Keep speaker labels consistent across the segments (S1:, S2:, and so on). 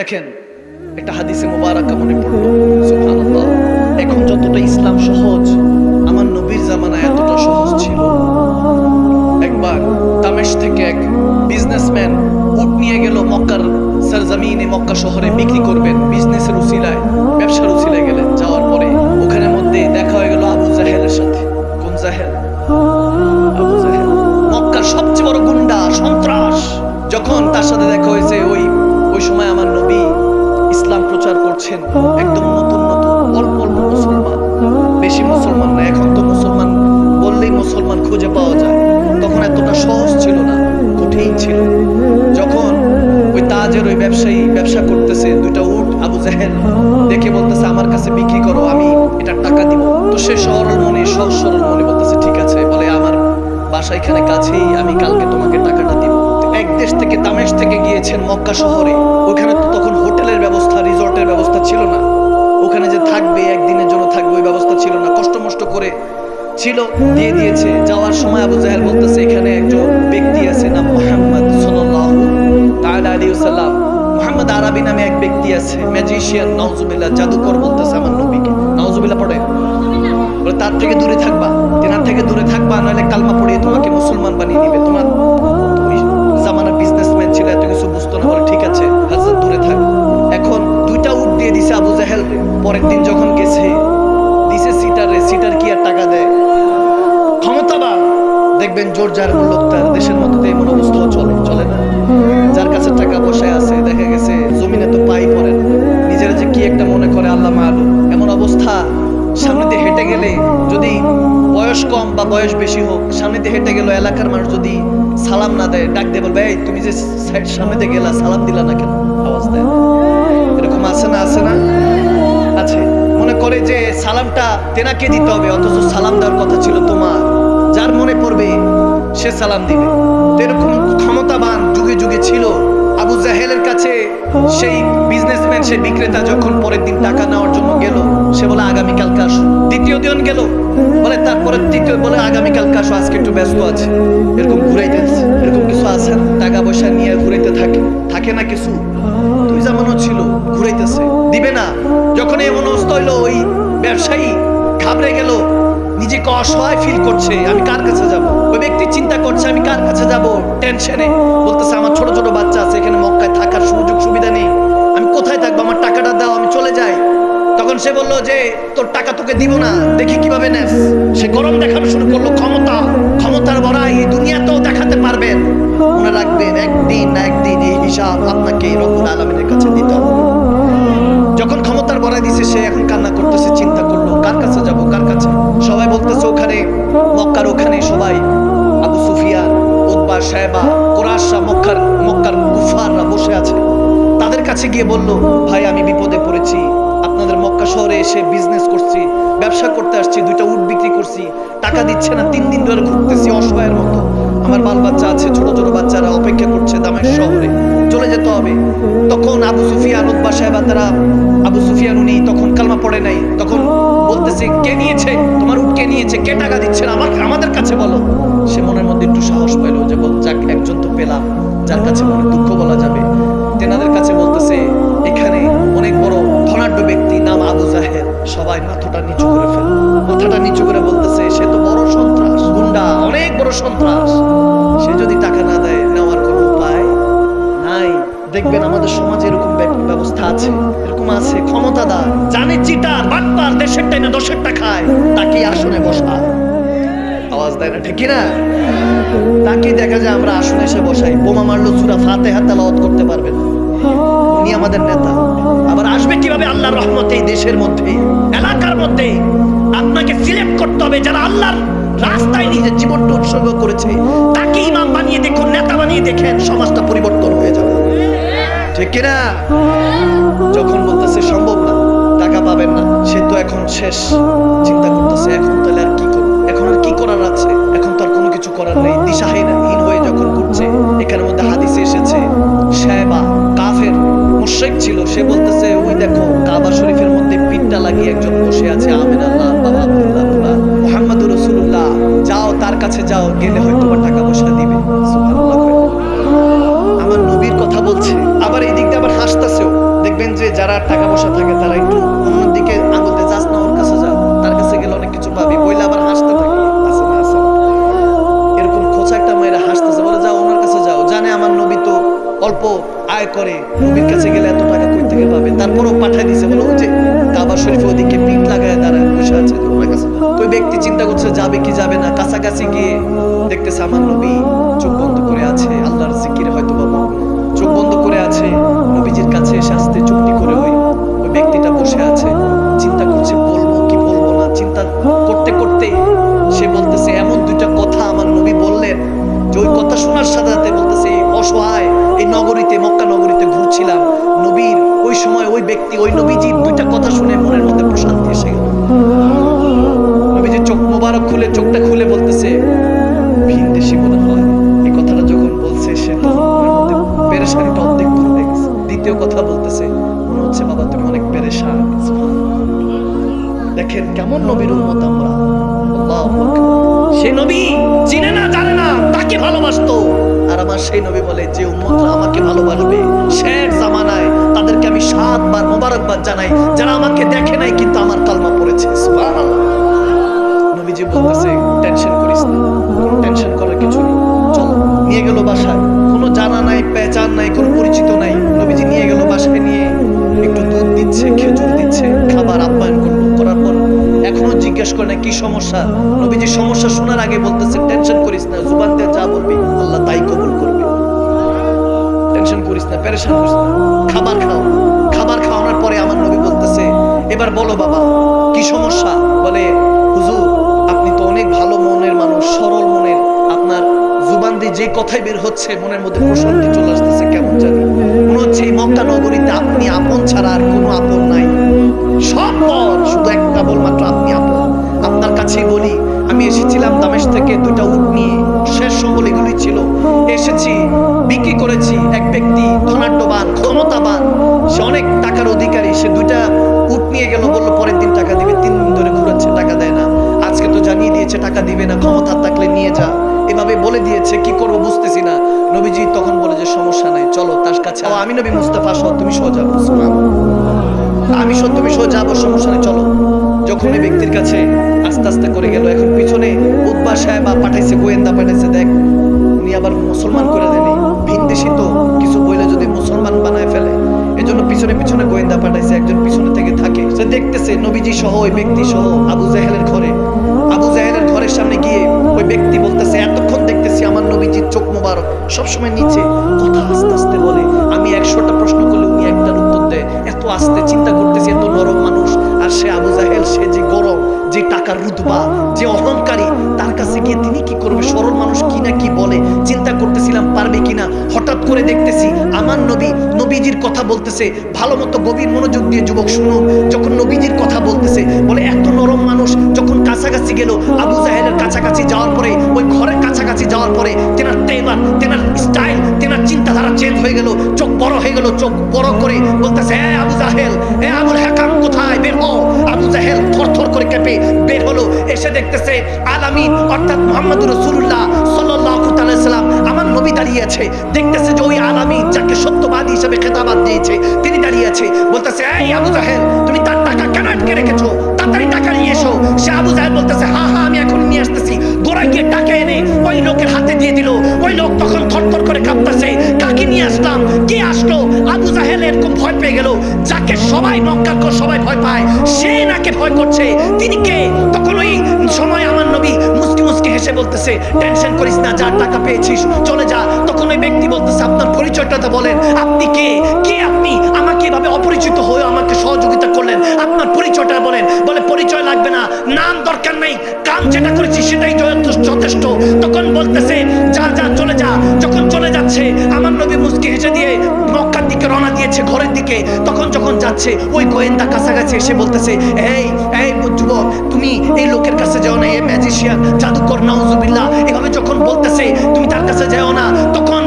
S1: দেখেন, একটা হাদিসে মোবারক মনে পড়ল এখন যতটা ইসলাম সহজ, আমার নবীর জামানায় এতটা সহজ ছিল। একবার তামেশ থেকে এক বিজনেসম্যান উট নিয়ে গেল মক্কার সরজমিনে মক্কা শহরে বিক্রি করবেন। বিজনেসের উসিলায়, ব্যবসার উসিলায় গেলেন, যাওয়ার ছিল। যখন ওই তাজের ওই ব্যবসায়ী ব্যবসা করতেছে, দুইটা উট আবু জাহেল দেখে বলতেছে, আমার কাছে বিক্রি করো, আমি এটা টাকা দিব। তো সে সরল মনে সহজ সরল মনে বলতেছে, ঠিক আছে। বলে, আমার বাসা এখানে কাছেই আমি কালকে তোমাকে টাকাটা দিব। এক দেশ থেকে দামেশ থেকে গিয়েছেন মক্কা শহরে। ওখানে তো তখন হোটেলের ব্যবস্থা, রিসর্টের ব্যবস্থা ছিল না। ওখানে যে থাকবে, একদিনের জন্য থাকবে, ওই ব্যবস্থা ছিল না। কষ্ট মষ্ট করে ছিল, দিয়ে দিয়েছে। যাওয়ার সময় আবু জাহেল বলতেছে, এখানে একজন ব্যক্তি আছে, নাম মোহাম্মদ সাল্লাল্লাহু তাআলা আলাইহি ওয়াসাল্লাম। মোহাম্মদ আরবি নামে এক ব্যক্তি আছে, ম্যাজিশিয়ান, নাউজুবিল্লাহ, জাদুকর বলতেছে আমার নবীকে। নাউজুবিল্লাহ পড়ে। তার থেকে দূরে থাকবা, তেনার থেকে দূরে থাকবা, নাহলে কালমা পড়িয়ে তোমাকে মুসলমান বানিয়ে দিবে। তোমার তুমি জামানার বিজনেসম্যান ছিল, এত কিছু বুঝতো না। বলে, ঠিক আছে হাজার দূরে থাক। এখন দুইটা উট দিয়ে দিছে আবু জাহেল। পরের দিন যখন গেছে সিটারে সিটার কি আর টাকা দেয়? ক্ষমতাবান। দেখবেন জোর যার লোক তার দেশের মধ্যে এমন অবস্থাও চলে চলে না। যার কাছে টাকা পয়সা আছে, দেখা গেছে জমিনে তো পাই পড়ে না। নিজেরা যে কি একটা মনে করে, আল্লাহ মালু এমন অবস্থা। সামনে দিয়ে হেঁটে গেলে যদি বয়স কম বা বয়স বেশি হোক, সামনে দিয়ে হেঁটে গেল এলাকার মানুষ যদি সালাম না দেয়, ডাক দিয়ে বলবে, এই, তুমি যে সাইড সামনে দিয়ে গেলা, সালাম দিলা না কেন? আওয়াজ দেয়। এরকম আছে না আছে না? আছে। মনে করে যে সালামটা তেনাকে দিতে হবে, অথচ সালাম দেওয়ার কথা ছিল তোমার। যার মনে পড়বে, সে সালাম দিবে। এরকম ক্ষমতাবান যুগে যুগে ছিল। আবু জাহেলের কাছে সেই বিজনেসম্যান সেই বিক্রেতা যখন পরের দিন টাকা নেওয়ার জন্য গেল, সে বলে, আগামীকালকে আসুন। দ্বিতীয় দিন গেল বলে তারপরে তৃতীয় বলে আগামীকালকে আসো আজকে একটু ব্যস্ত আছে। এরকম ঘুরাইতে। এরকম কিছু আছে টাকা পয়সা নিয়ে ঘুরাইতে থাকে। থাকে না কিছু? তুই জামানো ছিল ঘুরাইতেছে। দিবে না। যখন এমন অবস্থা হইল, ওই ব্যবসায়ী ঘাবড়ে গেল। নিজেকে অসহায় ফিল করছে। আমি কার কাছে যাব? ওই ব্যক্তি চিন্তা করছে, আমি কার কাছে যাব? টেনশনে বলতেছে, আমার ছোট ছোট বাচ্চা আছে, এখানে মক্কায় থাকার সুযোগ সুবিধা নেই। আমি কোথায় থাকব? আমার টাকাটা দাও, আমি চলে যাই। তখন সে বলল যে দিব না দেখি কীভাবে নেস। সে গরম দেখানো শুরু করল, ক্ষমতা, ক্ষমতার বড়াই এই দুনিয়াতেও দেখাতে পারবেন মনে রাখবেন, একদিন না একদিন এই হিসাব আপনাকে রকুল আলমিনের কাছে দিতে যখন ক্ষমতার বড়াই দিছে, সে এখন কান্না করতেছে, চিন্তা করল, কার কাছে যাব, কার কাছে? সবাই বলতেছে, ওখানে, মক্কার ওখানে সবাই, আবু সুফিয়ান উদ্বা সাহেবা কোরআশা মক্কার মক্কার কুফাররা বসে আছে। তাদের কাছে গিয়ে বলল, ভাই, আমি বিপদে পড়েছি। আপনাদের মক্কা শহরে এসে বিজনেস করছি। ব্যবসা করতে আসছি, দুইটা উট বিক্রি করছি, টাকা দিচ্ছে না, তিন দিন ধরে ঘুরতেছি অসহায়ের মতো। আমার বাল বাচ্চা আছে, ছোট ছোট বাচ্চারা অপেক্ষা করছে দামের শহরে। চলে যেতে হবে। তখন আবু সুফিয়ান উদ্বা সাহেবা তারা, আবু সুফিয়ান উনি তখন কালমা পড়ে নাই, তখন বলতেছে, কে নিয়েছে? তোমার উট কে নিয়েছে? কে টাকা দিচ্ছে না? আমাকে আমাদের কাছে বলো। সে মনের মধ্যে একটু সাহস পাইলো যে, বল, যাক, একজন তো পেলাম, যার কাছে মনে দুঃখ বলা যাবে। তেনাদের কাছে বলতেছে, এখানে অনেক বড় ধনাঢ্য ব্যক্তি, নাম আবু জাহের সবাই মাথাটা নিচু করে ফেল। মাথাটা নিচু করে বলতেছে, সে তো বড় সন্ত্রাস। গুন্ডা, অনেক বড় সন্ত্রাস। সে যদি টাকা না দেয়, নেওয়ার কোনো উপায় নাই। দেখবেন আমাদের সমাজে এরকম ব্যবস্থা আছে, এরকম আছে। ক্ষমতাদার, জানে চিটার, বাটপার, দেশের টাইনে দশের খায় তাকে আসনে বসায়। আওয়াজ দেয় না, ঠিক না তাকে দেখা যায় আমরা আসনে এসে বসাই। বোমা মারলো সুরা ফাতে হাত তেলাওয়াত করতে পারবেন উনি আমাদের নেতা। আবার আসবে কীভাবে আল্লাহর রহমতে এই দেশের মধ্যে, এলাকার মধ্যে? আপনাকে সিলেক্ট করতে হবে যারা আল্লাহর রাস্তায় নিজের জীবনটা উৎসর্গ করেছে। তাকে ইমাম বানিয়ে দেখুন, নেতা বানিয়ে দেখেন, সমাজটা পরিবর্তন হয়ে যাবে। ঠিক কিনা? যখন বলতেছে সম্ভব না, টাকা পাবেন না, সে তো এখন শেষ। চিন্তা করতেছে, এখন তাহলে আর কি করব? এখন আর কি করার আছে? এখন তো আর কোনো কিছু করার নেই দিশাহীন হীন কাছে যাও, গেলে হয়তো বা টাকা পয়সা দিবে আমার নবীর কথা বলছে, আবার এই দিক আবার হাসতেছেও। দেখবেন যে যারা টাকা পয়সা থাকে, তারা একটু অন্যদিকে আঙুল দিয়ে যাস না, ওর কাছে যা তার কাছে গেলে অনেক কিছু পাবি, বইলে আবার হাসতে থাকে। আছে না এরকম খোঁচা একটা মেয়েরা হাসতেছে, বলে, যাও, ওনার কাছে যাও। জানে আমার নবী তো অল্প আয় করে, নবীর কাছে গেলে এত টাকা কই থেকে পাবে? তারপরও পাঠাই দিছে, বলে, ওই যে কাবা শরীফে ওদিকে পিঠ লাগায় দাঁড়ায় বসে আছে। ওই ব্যক্তি চিন্তা করছে, যাবে কি যাবে না? কাছাকাছি গিয়ে দেখতেছে আমার নবী চোখ বন্ধ করে আছে, আল্লাহর জিকিরে হয়তো বা চোখ বন্ধ করে আছে। নবীজির কাছে এসে আসতে চুক্তি করে ওই ওই ব্যক্তিটা বসে আছে। চিন্তা করছে, বলব কি বলব না? চিন্তা করতে করতে সে বলতেছে, এমন দুইটা কথা আমার নবী বললেন যে ওই কথা শোনার সাথে সাথে বলতেছে, এই অসহায়, এই নগরীতে, মক্কা নগরীতে ঘুরছিলাম। নবীর ওই সময় ওই ব্যক্তি, ওই নবীজির পেরেশান দেখেন কেমন নবীর উম্মত আমরা। সে নবী চিনে না, জানে না, তাকে ভালোবাসতো। আর আমার সেই নবী বলে, যে উম্মতরা আমাকে ভালোবাসবে, শেষ জামানায় তাদেরকে আমি সাতবার মোবারকবাদ জানাই। যারা আমাকে দেখে নাই, কিন্তু আমার কালমা পড়েছে। নবীজি বলতেছে, টেনশন করিস না টেনশন করার কিছু নেই। চলো, নিয়ে গেল বাসায়। কোনো জানা নাই, পেচান নাই, কোনো পরিচিত নাই। নবীজি নিয়ে গেল একটু দুধ দিচ্ছে, খেজুর দিচ্ছে, খাবার আপ্যায়ন করার পর এখনও জিজ্ঞেস করে না কি সমস্যা? নবীজি সমস্যা শোনার আগে বলতেছে, টেনশন করিস না, জুবান দিয়ে যা বলবি, আল্লাহ তাই কবুল করবে। টেনশন করিস না, পেরেশান করিস না, খাবার খাও। খাবার খাওয়ানোর পরে আমার নবী বলতেছে, এবার বলো বাবা, কি সমস্যা? বলে, হুজুর, আপনি তো অনেক ভালো মনের মানুষ, সরল যে কথাই বের হচ্ছে, মনের মধ্যে প্রশান্তি চলে আসতেছে, কেমন জানি? মনে হচ্ছে এই মক্কা নগরীতে আপনি আপন ছাড়া আর কোনো আপন নাই। সব শুধু এক কেবলমাত্র আপনি আপন। আপনার কাছেই বলি, আমি এসেছিলাম দামেশ থেকে দুইটা উট নিয়ে। শেষ সম্বল এগুলি ছিল। এসেছি, বিক্রি করেছি এক ব্যক্তি, ধনাঢ্যবান, ক্ষমতাবান। সে অনেক টাকার অধিকারী, সে দুইটা উট নিয়ে গেল, বলল, পরের দিন টাকা দিবে। তিন দিন ধরে ঘুরাচ্ছে টাকা দেয় না। আজকে তো জানিয়ে দিয়েছে, টাকা দিবে না, ক্ষমতা থাকলে নিয়ে যা। এভাবে বলে দিয়েছে, কি করব বুঝতেছি না। নবীজি তখন বলে যে, সমস্যা নাই, চলো তার কাছে আমি নবী মুস্তাফা সহ, তুমি সোজা আমি সহ, তুমি সোজা যাব, সমস্যা নেই, চলো। যখন ওই ব্যক্তির কাছে আস্তে আস্তে করে গেল, এখন পিছনে উদ্বা সাহেব পাঠাইছে, গোয়েন্দা পাঠাইছে, দেখ, উনি আবার মুসলমান করে দেয়নি ভিনদেশি তো, কিছু বইলে যদি মুসলমান বানায় ফেলে। এজন্য পিছনে পিছনে গোয়েন্দা পাঠাইছে, একজন পিছনে থেকে থাকে। সে দেখতেছে নবীজি সহ, ওই ব্যক্তি সহ আবু জাহেলের ঘরে। আবু জাহেলের ঘরের সামনে গিয়ে ওই ব্যক্তি বলতেছে নবীজির চোখ মোবারক, সবসময় নিচে, কথা আস্তে আস্তে বলে। আমি একশোটা প্রশ্ন করলে উনি একটার উত্তর দেয়। এত আস্তে চিন্তা করতেছি, এত নরম মানুষ। আর সে আবু জাহেল, সে যে গরম যে টাকার রুতবা, যে অহংকারী, তার কাছে গিয়ে তিনি কি করবে? সরল মানুষ কি না কি বলে? চিন্তা করতেছিলাম, পারবে কিনা? হঠাৎ করে দেখতেছি, আমার নবী নবীজির কথা বলতেছে। ভালো মতো গভীর মনোযোগ দিয়ে যুবক শুনুন যখন নবীজির কথা বলতেছে, বলে, এত নরম মানুষ যখন কাছাকাছি গেল, আবু জাহেলের কাছাকাছি যাওয়ার পরে ওই ঘরের কাছাকাছি যাওয়ার পরে তেনার তেবার তেনার স্টাইল তেনার চিন্তাধারা চেঞ্জ হয়ে গেল। চোখ বড় হয়ে গেল, চোখ বড় করে বলতেছে হ্যাঁ আবু জাহেল, এ আবুল হাকাম কোথায়? বের হও। আবু জাহেল থর থর করে কেঁপে বের হলো, এসে দেখতেছে আলামিন অর্থাৎ মোহাম্মদ রসুল্লাহ সাল্লাম, আমার নবী দাঁড়িয়ে আছে। দেখতেছে যে ওই আলামিন যাকে সত্যবাদী হিসেবে খেতাবাদ দিয়েছে, তিনি দাঁড়িয়ে আছে। বলতেছে, এই আবু জাহেল, তুমি তার টাকা কেন আটকে রেখেছো? তাড়াতাড়ি টাকা নিয়ে এসো। সে আবু জাহেল বলতেছে, হা হা, আমি এখন নিয়ে আসতেছি। গিয়ে টাকা এনে ওই লোকের হাতে দিয়ে দিল। ওই লোক তখন থরথর করে কাঁপতেছে। কাকে নিয়ে আসলাম? কে আসলো? আবু জাহেল এরকম ভয় পেয়ে গেল। যাকে সবাই মক্কার কর সবাই ভয় পায়, সে নাকে ভয় করছে। তিনি কে? তখন ওই সময় আমার নবী মুসকি মুসকি হেসে বলতেছে টেনশন করিস না যার টাকা পেয়েছিস, চলে যা। তখন ওই ব্যক্তি বলতেছে, আপনার পরিচয়টা তো বলেন, আপনি কে? কে আপনি? আমাকে এভাবে অপরিচিত হয়ে আমাকে সহযোগিতা করলেন। আপনার পরিচয়টা পরিচয় লাগবে না, নাম দরকার নেই, কাম যেটা করেছি সেটাই যথেষ্ট- তখন বলতেছে, যা যা, চলে যা। যখন চলে যাচ্ছে, আমার নবী মুসকি হেসে দিয়ে মক্কার দিকে রওনা দিয়েছে, ঘরের দিকে। তখন যখন যাচ্ছে, ওই গোয়েন্দা কাছাকাছি এসে বলতেছে, এই এই যুবক, তুমি এই লোকের কাছে যাও না, এই ম্যাজিশিয়ান জাদুকর, নাউজুবিল্লাহ। এভাবে যখন বলতেছে, তুমি তার কাছে যাও না। তখন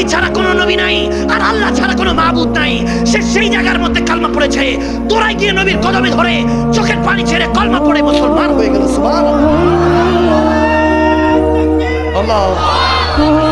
S1: নবী
S2: ছাড়া কোনো নবী নাই, আর আল্লাহ ছাড়া কোনো মাহবুদ নাই। সে সেই জায়গার মধ্যে কালমা পড়েছে। তোরাই গিয়ে নবীর কদমে ধরে চোখের পানি ছেড়ে কালমা পড়ে মুসলমান হয়ে গেল, সুবহানাল্লাহ।
S1: আল্লাহ।